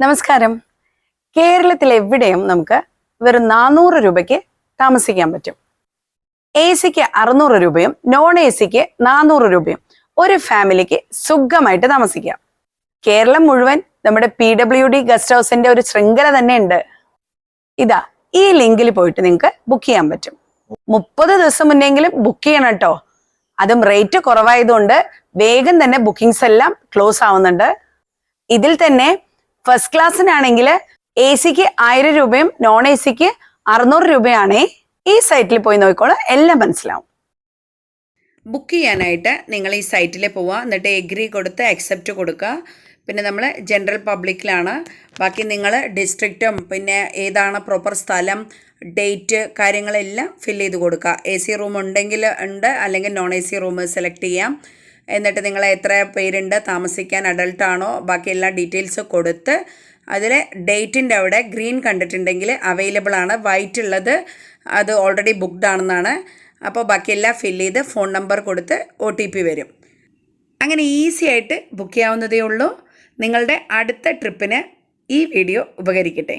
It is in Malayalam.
നമസ്കാരം. കേരളത്തിൽ എവിടെയും നമുക്ക് വെറും നാനൂറ് രൂപയ്ക്ക് താമസിക്കാൻ പറ്റും. എ സിക്ക് അറുന്നൂറ് രൂപയും നോൺ എ സിക്ക് നാനൂറ് രൂപയും ഒരു ഫാമിലിക്ക് സുഖമായിട്ട് താമസിക്കാം. കേരളം മുഴുവൻ നമ്മുടെ പി ഡബ്ല്യു ഡി ഗസ്റ്റ് ഹൗസിന്റെ ഒരു ശൃംഖല തന്നെ ഉണ്ട് ഇതാ ഈ ലിങ്കിൽ പോയിട്ട് നിങ്ങൾക്ക് ബുക്ക് ചെയ്യാൻ പറ്റും. മുപ്പത് ദിവസം മുന്നെങ്കിലും ബുക്ക് ചെയ്യണം കേട്ടോ. അതും റേറ്റ് കുറവായതുകൊണ്ട് വേഗം തന്നെ ബുക്കിംഗ്സ് എല്ലാം ക്ലോസ് ആവുന്നുണ്ട്. ഇതിൽ തന്നെ ഫസ്റ്റ് ക്ലാസ്സിനാണെങ്കിൽ എ സിക്ക് ആയിരം രൂപയും നോൺ എ സിക്ക് അറുന്നൂറ് രൂപയാണേ. ഈ സൈറ്റിൽ പോയി നോക്കിക്കോളൂ. എല്ലാം മനസ്സിലാവും. ബുക്ക് ചെയ്യാനായിട്ട് നിങ്ങൾ ഈ സൈറ്റിൽ പോവുക എന്നിട്ട് എഗ്രി കൊടുത്ത് അക്സെപ്റ്റ് കൊടുക്കുക പിന്നെ നമ്മൾ ജനറൽ പബ്ലിക്കിലാണ് ബാക്കി നിങ്ങൾ ഡിസ്ട്രിക്റ്റും പിന്നെ ഏതാണ് പ്രോപ്പർ സ്ഥലം ഡേറ്റ് കാര്യങ്ങളെല്ലാം ഫില്ല് ചെയ്ത് കൊടുക്കുക എ സി റൂം ഉണ്ടെങ്കിൽ ഉണ്ട്. അല്ലെങ്കിൽ non A C room select ചെയ്യാം. എന്നിട്ട് നിങ്ങൾ എത്ര പേരുണ്ട് താമസിക്കാൻ അഡൾട്ട് ആണോ ബാക്കി എല്ലാ ഡീറ്റെയിൽസ് കൊടുത്ത് അതിൽ ഡേറ്റിന്റെ അവിടെ ഗ്രീൻ കണ്ടിട്ടുണ്ടെങ്കിൽ അവൈലബിൾ ആണ്. വൈറ്റ് ഉള്ളത് അത് ഓൾറെഡി ബുക്ക്ഡ് ആണെന്നാണ്. അപ്പോൾ ബാക്കിയെല്ലാം ഫിൽ ചെയ്ത് ഫോൺ നമ്പർ കൊടുത്ത് ഒ ടി പി വരും. അങ്ങനെ ഈസി ആയിട്ട് ബുക്ക് ചെയ്യാവുന്നതേ ഉള്ളൂ. നിങ്ങളുടെ അടുത്ത ട്രിപ്പിന് ഈ വീഡിയോ ഉപകരിക്കട്ടെ.